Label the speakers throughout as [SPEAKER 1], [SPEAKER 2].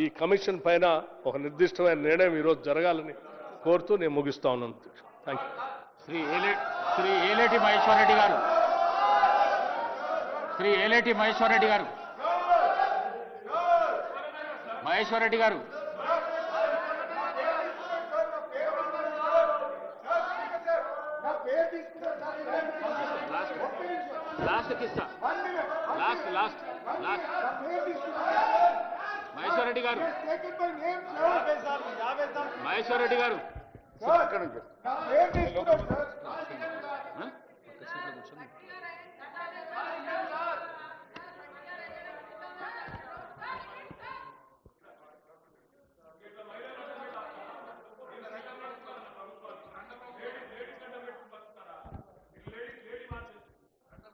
[SPEAKER 1] ఈ కమిషన్ పైన ఒక నిర్దిష్టమైన నిర్ణయం ఈరోజు జరగాలని కోరుతూ నేను ముగిస్తా ఉన్నాను. Thank you
[SPEAKER 2] Shri Shri Eleti Maheshwar Reddy garu. Shri Eleti Maheshwar Reddy garu. Maheshwar Reddy garu. Last last last last Maheshwar Reddy garu. Maheshwar Reddy గారు?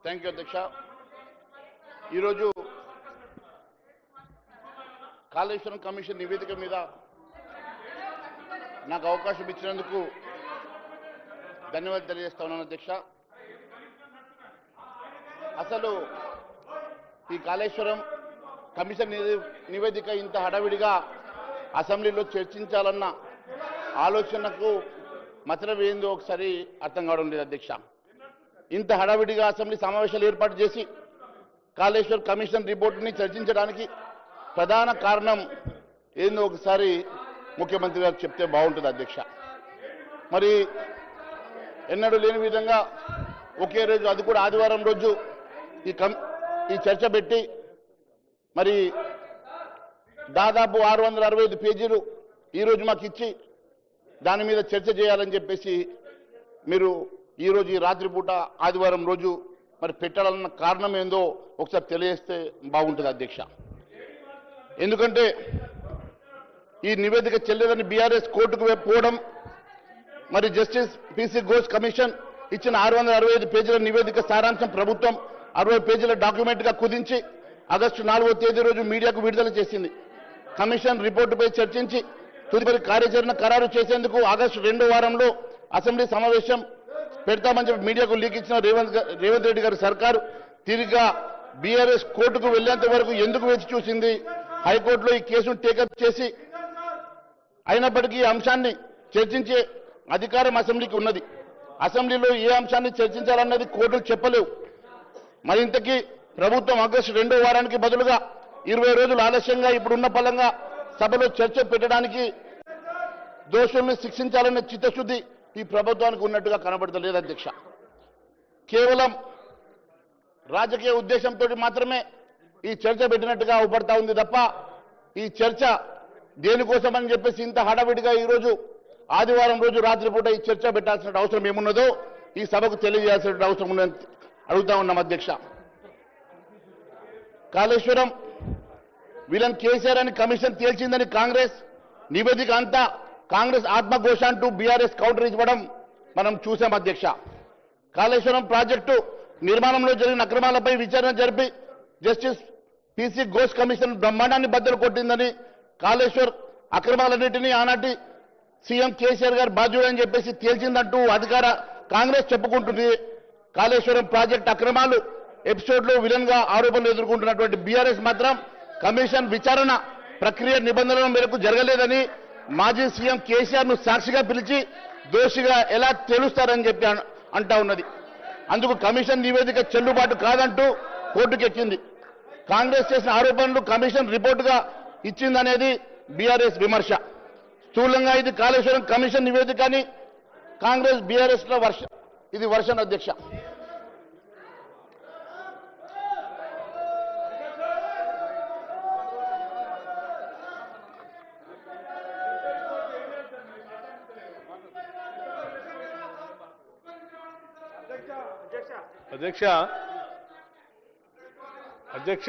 [SPEAKER 3] థ్యాంక్ యూ అధ్యక్ష. ఈరోజు కాళేశ్వరం కమిషన్ నివేదిక మీద నాకు అవకాశం ఇచ్చినందుకు ధన్యవాదాలు తెలియజేస్తా ఉన్నాను అధ్యక్ష. అసలు ఈ కాళేశ్వరం కమిషన్ నివేదిక ఇంత హడావిడిగా అసెంబ్లీలో చర్చించాలన్న ఆలోచనకు మతలం ఒకసారి అర్థం కావడం లేదు అధ్యక్ష. ఇంత హడావిడిగా అసెంబ్లీ సమావేశాలు ఏర్పాటు చేసి కాళేశ్వర్ కమిషన్ రిపోర్టుని చర్చించడానికి ప్రధాన కారణం ఏందో ఒకసారి ముఖ్యమంత్రి గారు చెప్తే బాగుంటుంది అధ్యక్ష. మరి ఎన్నడూ లేని విధంగా ఒకే రోజు అది కూడా ఆదివారం రోజు ఈ కం ఈ చర్చ పెట్టి మరి దాదాపు ఆరు వందల అరవై ఐదు పేజీలు ఈరోజు మాకు ఇచ్చి దాని మీద చర్చ చేయాలని చెప్పేసి మీరు ఈరోజు ఈ రాత్రిపూట ఆదివారం రోజు మరి పెట్టాలన్న కారణం ఏందో ఒకసారి తెలియజేస్తే బాగుంటుంది అధ్యక్ష. ఎందుకంటే ఈ నివేదిక చెల్లెదని బీఆర్ఎస్ కోర్టుకు పోవడం మరి జస్టిస్ పిసి ఘోష్ కమిషన్ ఇచ్చిన ఆరు వందల అరవై ఐదు పేజీల నివేదిక సారాంశం ప్రభుత్వం అరవై పేజీల డాక్యుమెంట్గా కుదించి ఆగస్టు నాలుగో తేదీ రోజు మీడియాకు విడుదల చేసింది. కమిషన్ రిపోర్టుపై చర్చించి తదుపరి కార్యాచరణ ఖరారు చేసేందుకు ఆగస్టు రెండో వారంలో అసెంబ్లీ సమావేశం పెడతామని చెప్పి మీడియాకు లీక్ ఇచ్చిన రేవంత్ రేవంత్ రెడ్డి గారి సర్కారు తిరిగా బీఆర్ఎస్ కోర్టుకు వెళ్ళేంత వరకు ఎందుకు వేచి చూసింది? హైకోర్టులో ఈ కేసును టేకప్ చేసి అయినప్పటికీ ఈ అంశాన్ని చర్చించే అధికారం అసెంబ్లీకి ఉన్నది. అసెంబ్లీలో ఏ అంశాన్ని చర్చించాలన్నది కోర్టులు చెప్పలేవు. మరింతకీ ప్రభుత్వం ఆగస్టు రెండో వారానికి బదులుగా ఇరవై రోజులు ఆలస్యంగా ఇప్పుడున్న పలంగా సభలో చర్చ పెట్టడానికి దోషుల్ని శిక్షించాలనే చిత్తశుద్ధి ఈ ప్రభుత్వానికి ఉన్నట్టుగా కనబడతలేదు అధ్యక్ష. కేవలం రాజకీయ ఉద్దేశంతో మాత్రమే ఈ చర్చ పెట్టినట్టుగా అవుపడతా ఉంది తప్ప ఈ చర్చ దేనికోసమని చెప్పేసి ఇంత హడావిడిగా ఈరోజు ఆదివారం రోజు రాత్రిపూట ఈ చర్చ పెట్టాల్సిన అవసరం ఏమున్నదో ఈ సభకు తెలియజేయాల్సిన అవసరం ఉందని అడుగుతా ఉన్నాం అధ్యక్ష. కాళేశ్వరం విలన్ కేసీఆర్ అని కమిషన్ తేల్చిందని కాంగ్రెస్ నివేదిక అంతా కాంగ్రెస్ ఆత్మఘోష అంటూ బీఆర్ఎస్ కౌంటర్ ఇవ్వడం మనం చూసాం అధ్యక్ష. కాళేశ్వరం ప్రాజెక్టు నిర్మాణంలో జరిగిన అక్రమాలపై విచారణ జరిపి జస్టిస్ పిసి ఘోష్ కమిషన్ బ్రహ్మాండాన్ని బద్దలు కొట్టిందని కాళేశ్వర్ అక్రమాలన్నింటినీ ఆనాటి సీఎం కేసీఆర్ గారు బాధ్యుడని చెప్పేసి తేల్చిందంటూ అధికార కాంగ్రెస్ చెప్పుకుంటుంది. కాళేశ్వరం ప్రాజెక్ట్ అక్రమాలు ఎపిసోడ్లో విలన్గా ఆరోపణలు ఎదుర్కొంటున్నటువంటి బీఆర్ఎస్ మాత్రం కమిషన్ విచారణ ప్రక్రియ నిబంధనల మేరకు జరగలేదని మాజీ సీఎం కేసీఆర్ను సాక్షిగా పిలిచి దోషిగా ఎలా తెలుస్తారని చెప్పి అంటా ఉన్నది. అందుకు కమిషన్ నివేదిక చెల్లుబాటు కాదంటూ కోర్టుకెక్కింది. కాంగ్రెస్ చేసిన ఆరోపణలు కమిషన్ రిపోర్టుగా ఇచ్చిందనేది బీఆర్ఎస్ విమర్శ. స్థూలంగా ఇది కాళేశ్వరం కమిషన్ నివేదిక అని కాంగ్రెస్ బీఆర్ఎస్లో వర్ష ఇది వర్షన్ అధ్యక్ష.
[SPEAKER 1] అధ్యక్ష అధ్యక్ష